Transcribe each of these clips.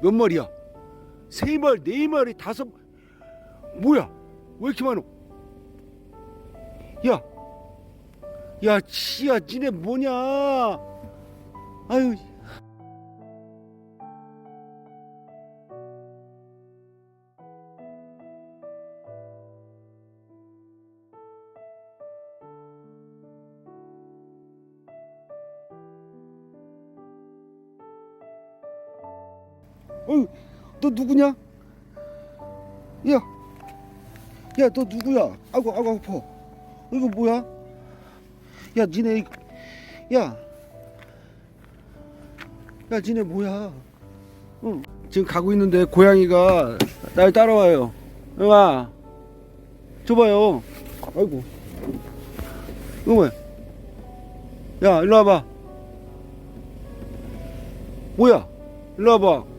몇 마리야? 세 마리, 네 마리, 다섯 뭐야? 왜 이렇게 많어? 야, 야, 치야, 니네 뭐냐? 아유, 어휴, 너 누구냐? 야, 야, 너 누구야? 아고, 아고, 아파. 이거 뭐야? 야, 니네, 이- 야, 야, 니네 뭐야? 응. 지금 가고 있는데 고양이가 날 따라와요. 응아, 줘봐요. 아이고, 뭐야? 야, 일로 와봐. 뭐야? 일로 와봐.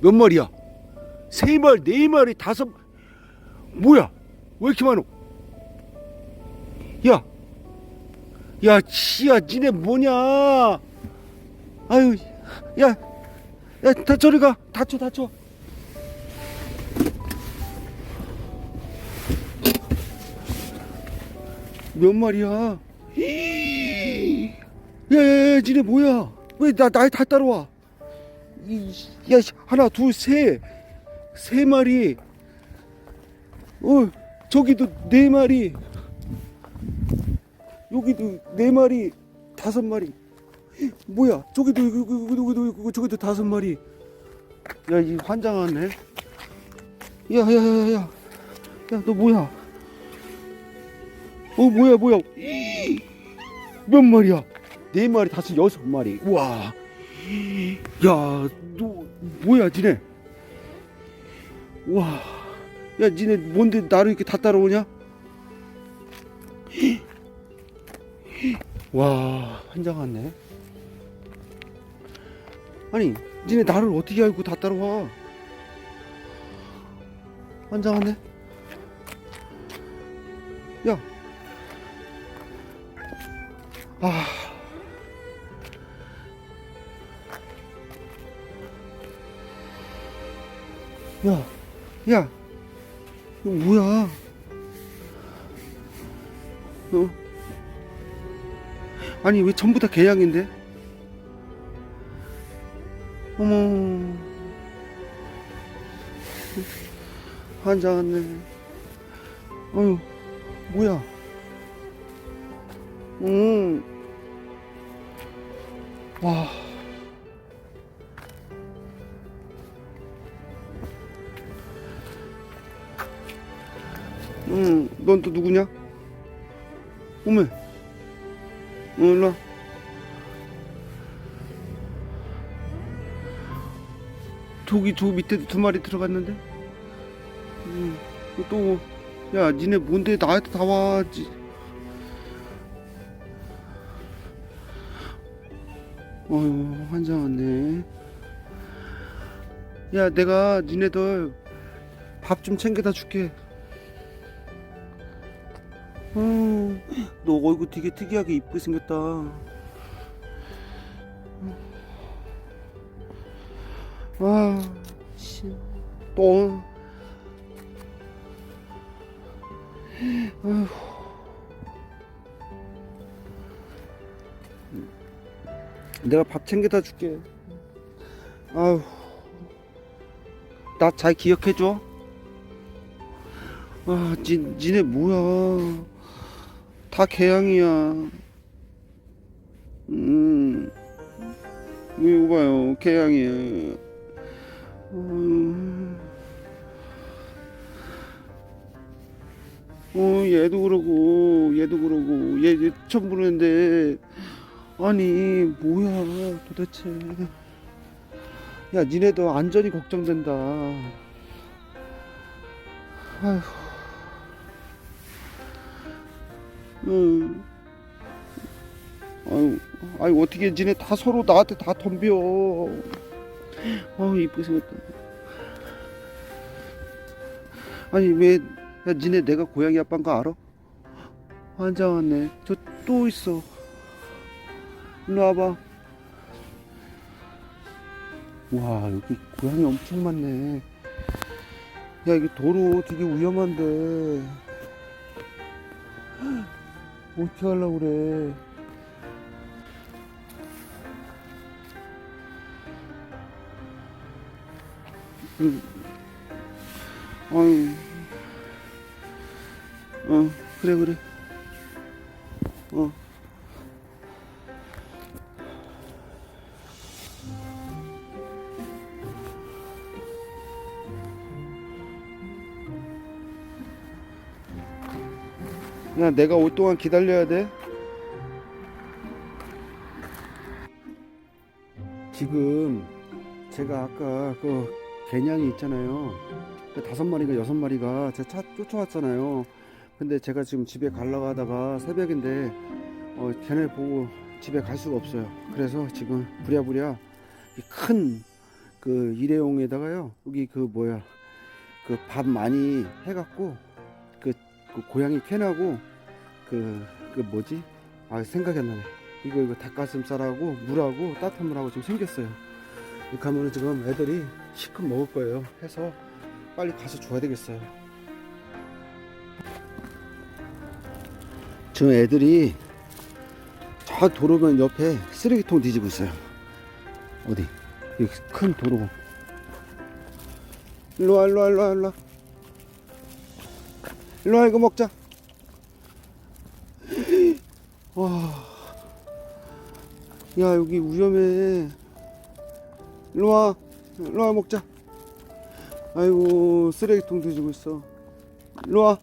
몇 마리야? 세 마리, 네 마리, 다섯 뭐야? 왜 이렇게 많어? 야, 야, 치야, 니네 뭐냐? 아유, 야, 야, 다 저리 가, 다쳐, 다쳐. 몇 마리야? 야, 야, 야, 니네 뭐야? 왜 나, 날다 따라와? 이, 야, 하나, 둘, 셋, 세 마리. 어, 저기도 네 마리. 여기도 네 마리, 다섯 마리. 뭐야? 저기도 여기, 여기, 여기, 여기도 여기, 저기도 다섯 마리. 야, 이 환장하네. 야, 야, 야, 야, 야, 너 뭐야? 어, 뭐야, 뭐야? 몇 마리야? 네 마리, 다섯, 여섯 마리. 우와. 야, 너 뭐야, 니네? 와, 야, 니네 뭔데 나를 이렇게 다 따라오냐? 와, 환장하네. 아니, 니네 나를 어떻게 알고 다 따라와? 환장하네. 야, 아. 야, 야, 이거 뭐야? 어? 아니 왜 전부 다 개양인데? 어머, 환장하네. 어휴, 뭐야? 음, 와. 응, 넌 또 누구냐? 어메, 어, 일로 와. 저기 저 밑에도 두 마리 들어갔는데? 응, 또, 야, 니네 뭔데 나한테 다 와지? 어휴, 환장하네. 야, 내가 니네들 밥 좀 챙겨다 줄게. 어, 너 얼굴 되게 특이하게 이쁘게 생겼다. 아, 씨, 또. 내가 밥 챙겨다 줄게. 아휴, 나 잘 기억해줘. 아, 니, 니네 뭐야. 다 개양이야. 음, 이거 봐요. 개양이에요. 음. 어, 얘도 그러고, 얘도 그러고, 얘, 얘 처음 보는데, 아니, 뭐야, 도대체. 야, 니네도 안전이 걱정된다. 아휴. 응. 아유, 아유 어떻게 지네 다 서로 나한테 다 덤벼. 아유 이쁘게 생겼다. 아니 왜, 야 니네 내가 고양이 아빠인 거 알아? 환장하네. 저 또 있어. 일로 와봐. 와 여기 고양이 엄청 많네 야 이게 도로 되게 위험한데 어떻게 하려고 그래? 음. 어이. 어 그래 그래. 어 야, 내가 올 동안 기다려야 돼. 지금 제가 아까 그 개냥이 있잖아요. 그 다섯 마리가 여섯 마리가 제 차 쫓아왔잖아요. 근데 제가 지금 집에 가려고 하다가 새벽인데 어, 걔네 보고 집에 갈 수가 없어요. 그래서 지금 부랴부랴 큰 그 일회용에다가요. 여기 그 뭐야 그 밥 많이 해갖고 그, 그 고양이 캔하고 그, 그 뭐지? 아 생각이 안 나네. 이거 이거 닭가슴살하고 물하고 따뜻한 물하고 지금 생겼어요. 이렇게 하면은 지금 애들이 시큼 먹을 거예요. 해서 빨리 가서 줘야 되겠어요. 지금 애들이 저 도로변 옆에 쓰레기통 뒤지고 있어요. 어디? 이큰 도로. 일로 와, 일로 와, 일로 와, 일로 와. 일로 와, 이거 먹자. 야, 여기 위험해. 일로 와. 일로 와, 먹자. 아이고, 쓰레기통 뒤지고 있어. 일로 와.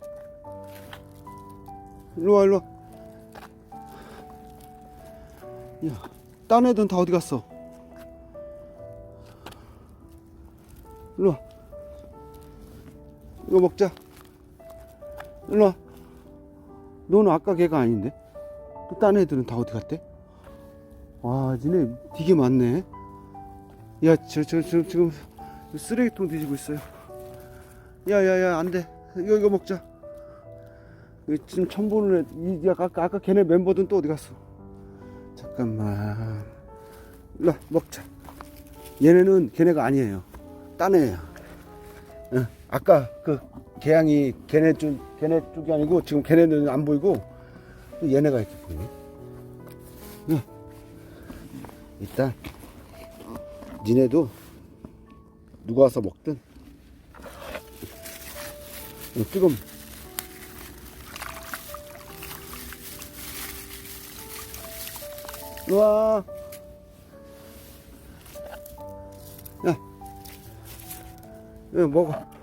일로 와, 일로 와. 야, 딴 애들은 다 어디 갔어? 일로 와. 이거 먹자. 일로 와. 너는 아까 걔가 아닌데? 또딴 애들은 다 어디 갔대? 와, 니네 되게 많네. 야, 저, 저, 저, 지금 쓰레기통 뒤지고 있어요. 야, 야, 야, 안 돼. 이거, 이거 먹자. 지금 처음 보는 애, 이, 야, 아까, 아까 걔네 멤버들은 또 어디 갔어? 잠깐만. 일로 와, 먹자. 얘네는 걔네가 아니에요. 딴 애야. 응. 아까 그 개양이 걔네 쪽 걔네 쪽이 아니고 지금 걔네는 안 보이고 또 얘네가 이렇게 보이네. 응. 일단 니네도 누가 와서 먹든 응, 뜨금 와. 야, 야 먹어.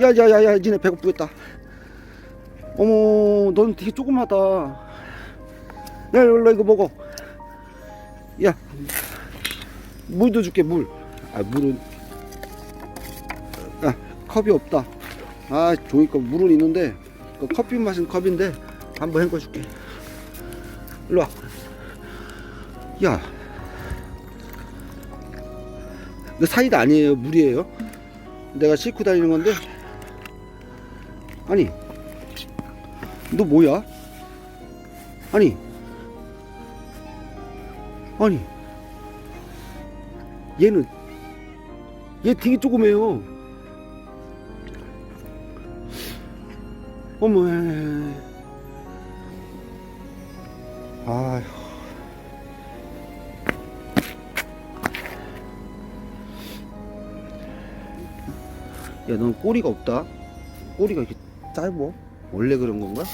야야야야 니네 배고프겠다. 어머 넌 되게 조그마다. 야 일로 이거 먹어. 야 물도 줄게 물 아 물은 아 컵이 없다. 아 종이컵 물은 있는데 그 커피 마신 컵인데 한번 헹궈 줄게. 일로 와. 야, 이거 사이다 아니에요, 물이에요. 내가 싣고 다니는 건데, 아니, 너 뭐야? 아니, 아니, 얘는 얘 되게 조그매요. 어머, 아휴. 야, 넌 꼬리가 없다. 꼬리가 이렇게 짧어. 원래 그런 건가?